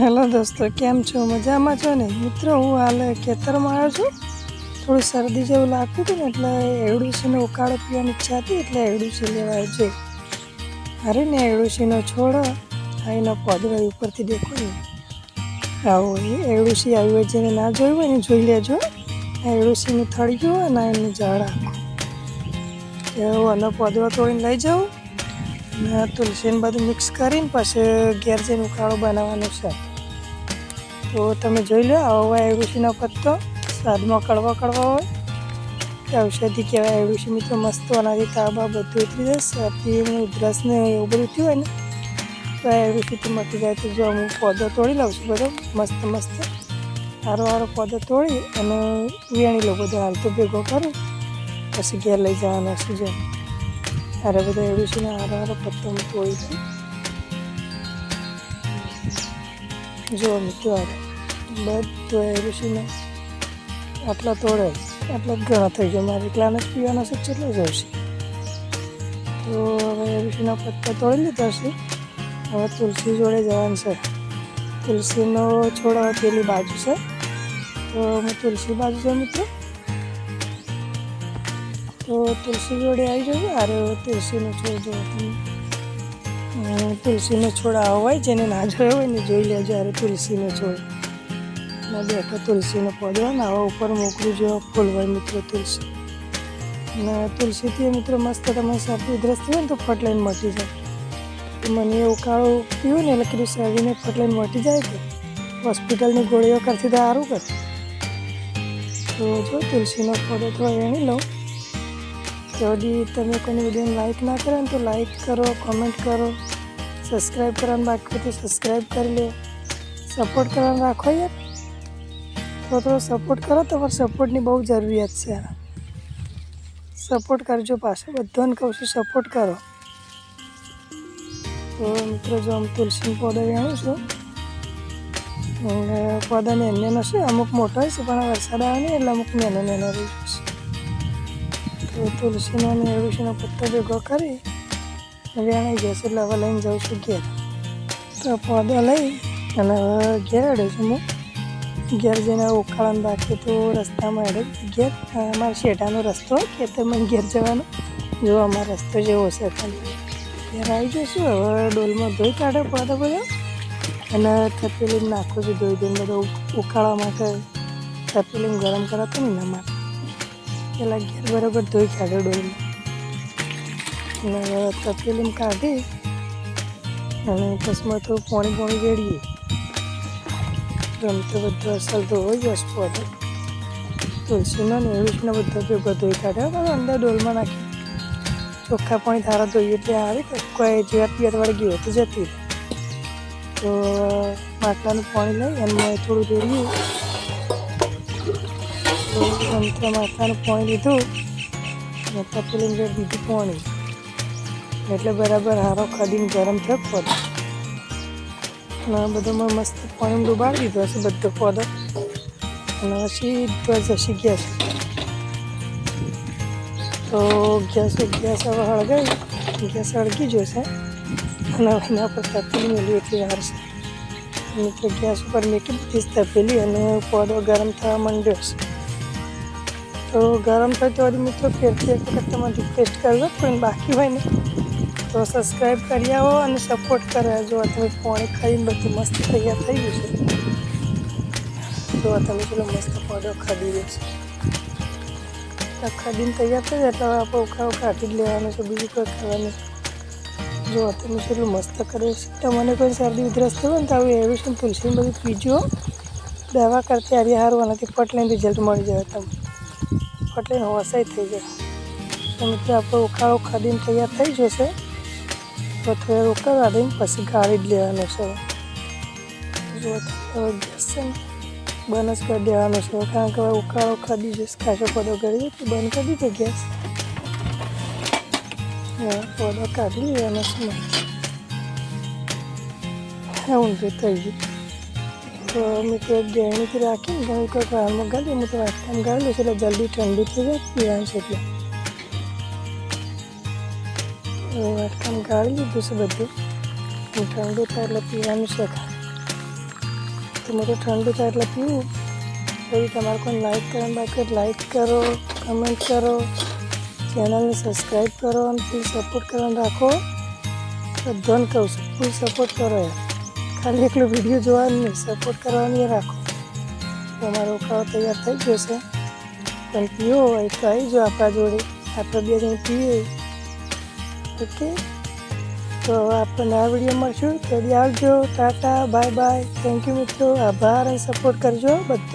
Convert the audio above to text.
Hello દોસ્તો, કેમ છો? મજામાં છો ને? મિત્રો, હું હાલ ખેતરમાં આવ્યો છું. થોડું શરદી જેવું લાગતું હતું ને, એટલે એવડુસીનો ઉકાળો પીવાની ઈચ્છા હતી, એટલે એવડુસી લેવા આવ્યો છે. અરે ને, એવડુસીનો છોડ. અહીંનો પોદળો ઉપરથી દેખો ને. આવો એડુસી એવડુસી આવ્યું હોય જેને ના જોયું હોય ને, જોઈ લેજો. એડુસીનું એવડુસીનું થળિયું અને એનું ઝાડ આખું. એવું આનો પોદરો તોડીને લઈ જાઉં ને તુલસીને બધું મિક્સ કરીને પછી ઘેર જઈને ઉકાળો બનાવવાનો છે. તો તમે જોઈ લો, આવો એવડુસીનો પત્તો સ્વાદમાં કડવા કડવા હોય. કે ઔષધિ કહેવાય એવડુસી મિત્રો, મસ્ત આનાથી તાબા બધું ઉતરી જાય શરદી ને ઉધરસ ને એવું બધું થયું હોય ને, તો આ એવડુસીથી મટી જાય. તો જો હું પોદો તોડી લઉં છું બધો, મસ્ત મસ્ત. સારો સારો પોદો તોડી અને વેણી લો બધો. હાલ તો ભેગો કરું, પછી ઘેર લઈ જવાનો છે જો. હારો પત્તો હું તોડી દઉં જો મિત્રો બધું એવું આટલા તોડે આટલા ઘણા થઈ ગયા મારે એકલાને જ પીવાના છે કેટલો જ તો હવે ઋષિના પત્તા તોડી લીધા છે હવે તુલસી જોડે જવાનું છે તુલસીનો છોડ પેલી બાજુ છે તો હું તુલસી બાજુ છે મિત્રો તો તુલસી જોડે આવી જવું અરે, તુલસીનો છોડ જો તમે. તુલસીનો છોડ આવો હોય જેને ના જોયો હોય ને જોઈ લેજો. અરે, તુલસીનો છોડ. ને બેઠો તુલસીનો પૌધો ને આવા ઉપર મોકલું જો. ફૂલ હોય મિત્રો તુલસી. ને તુલસીથી મિત્રો મસ્ત તમે શરદી ઉધરસ થઈ ને તો ફટ લઈને મટી જાય. મને એ ઉકાળો પીવું ને એટલે કીધું શરદીને ફટ લઈને મટી જાય કે. હોસ્પિટલની ગોળીઓ કરતી તો સારું કર. તો જો તુલસીનો પૌધો થોડો એની લઉં. જો દી તમે કોઈ વિડીયોને લાઈક ના કરો તો લાઈક કરો કોમેન્ટ કરો સબસ્ક્રાઈબ કરવાનું બાકી તો સબસ્ક્રાઈબ કરી લે. સપોર્ટ કરવાનું રાખો યાર. તો થોડો સપોર્ટ કરો તમારે સપોર્ટની બહુ જરૂરિયાત છે. સપોર્ટ કરજો પાછો. બધાને કહું છું સપોર્ટ કરો. તો મિત્રો જો આમ તુલસી પોદા વેણું છું. પોદાની એમને નથી અમુક મોટો છે પણ વરસાદ આવે ને એટલે અમુક નાનો નાનો રહી જશે. તો તુલસીનો અને એરુશીનો પત્તો ભેગો કરી વેણાઈ જશે એટલે હવે લઈને જાઉં છું ઘેર. તો પોદો લઈ અને હવે ઘેર અડે છું હું. ઘેર જઈને ઉકાળાને બાકી તો રસ્તામાં અડે ઘેર. અમારા શેઠાનો રસ્તો, ખેતરમાં ઘેર જવાનો. જો અમારો રસ્તો જેવો છે ખાલી ઘેર આવી જઈશું, હવે ડોલમાં ધોઈ કાઢે પોદો બધો. અને થપેલી નાખું છું ધોઈ દઈને બધો ઉકાળવા માટે. થપેલી ગરમ કરાતું ને એના માટે પેલા ઘેર બરાબર ધોઈ કાઢ્યો ડોલમાં અને તપેલીમાં કાઢી અને પછી થોડું પાણી પાણી રેડીએ રમતો બધો અસર તો હોય વસ્તુ હતો. તુલસીના ને એવી બધા ભેગો ધોઈ કાઢ્યો પણ અંદર ડોલમાં નાખી. ચોખ્ખા પાણી ધારા ધોઈએ એટલે આવે કોઈ જીવાત પિયત વળી ગયું તો જતી તો માટલાનું પાણી લઈ અને થોડું રેડ્યું. તો માથાનું માટલાનું લીધું. અને તપેલીને રેડ દીધું પાણી. એટલે બરાબર હારો ખાધીને ગરમ થયો પૌધો અને આ બધો મેં મસ્ત પાણી ડુબાડી દીધો હશે બધો પોદો. અને સીધો જશી ગેસ તો ગેસ ગેસ હવે હળગાવી ગેસ હળગી જશે અને એના પર તપેલી મેળવી એટલી હારશે મિત્રો ગેસ ઉપર મેકી દીધી તપેલી અને પોદો ગરમ થવા માંડ્યો છે. તો ગરમ થાય તો વળી મિત્રો ફેરથી એક વખત તમારે રિક્વેસ્ટ કરજો, પણ બાકી હોય ને તો સબસ્ક્રાઈબ કરી આવો અને સપોર્ટ કરે જો તમે પાણી ખાઈને બધું મસ્ત તૈયાર થઈ ગયું છે. જો તમે પેલો મસ્ત પૌધો ખાધી દેશો છે ખાધીને તૈયાર થઈ જાય એટલે આપણે ઉખાડો કાઢી જ લેવાનો છે, બીજું કોઈ ખાવાનું જો તમે કેટલું મસ્ત કર્યું છે. તમને કોઈ શરદી ઉધરસ થયું ને તો આવું એવું છે ને તુલસીને બધું પીજો. દવા કરતી હારી હારવાનાથી ફટ લઈને રિઝલ્ટ મળી જાય તમને. ફટ હોસાઈ થઈ જાય તો મિત્રો આપણો ઉખાડો ખાધીને તૈયાર થઈ જશે, તો થોડા ઉકાળ દઈને પછી ગાળી જ લેવાનો છે. જો ગેસ છે ને, બંધ જ કરી દેવાનો છે, કારણ કે હવે ઉકાળો ખાધી જશે ખાસો પડો કરી તો બંધ કરી દીધો ગેસ. પડો કાઢી લેવાનો છે. ઊંધું થઈ ગયું. તો મિત્રો ગેણીથી રાખીને ઘણી કોઈ વાળમાં ગાળી હું તો વાટકામાં ગાળી એટલે જલ્દી ઠંડુ થઈ જાય પીવાનું છે એટલે વાટકામ ગાળી લીધું છે બધું ઠંડુ થાય એટલે પીવાનું છે તો મોટું ઠંડુ થાય એટલે પીવું પછી તમારે કોઈ લાઈક કરવાનું બાકી લાઈક કરો કમેન્ટ કરો ચેનલને સબસ્ક્રાઈબ કરો અને ફૂલ સપોર્ટ કરવાનું રાખો બધાને કહું છું ફૂલ સપોર્ટ કરો યાર ખાલી એકલું વીડિયો જોવાનું નહીં સપોર્ટ કરવાની રાખો. અમારો ઉકાળો તૈયાર થઈ ગયો છે. પણ પીવો હોય તો આવી જાઓ આપણા જોડે. આપણે બે જણ પીએ. ઓકે તો હવે આપણે આ વીડિયો મળશું. તો આવજો. Tata bye bye thank you મિત્રો. આભાર અને સપોર્ટ કરજો બધું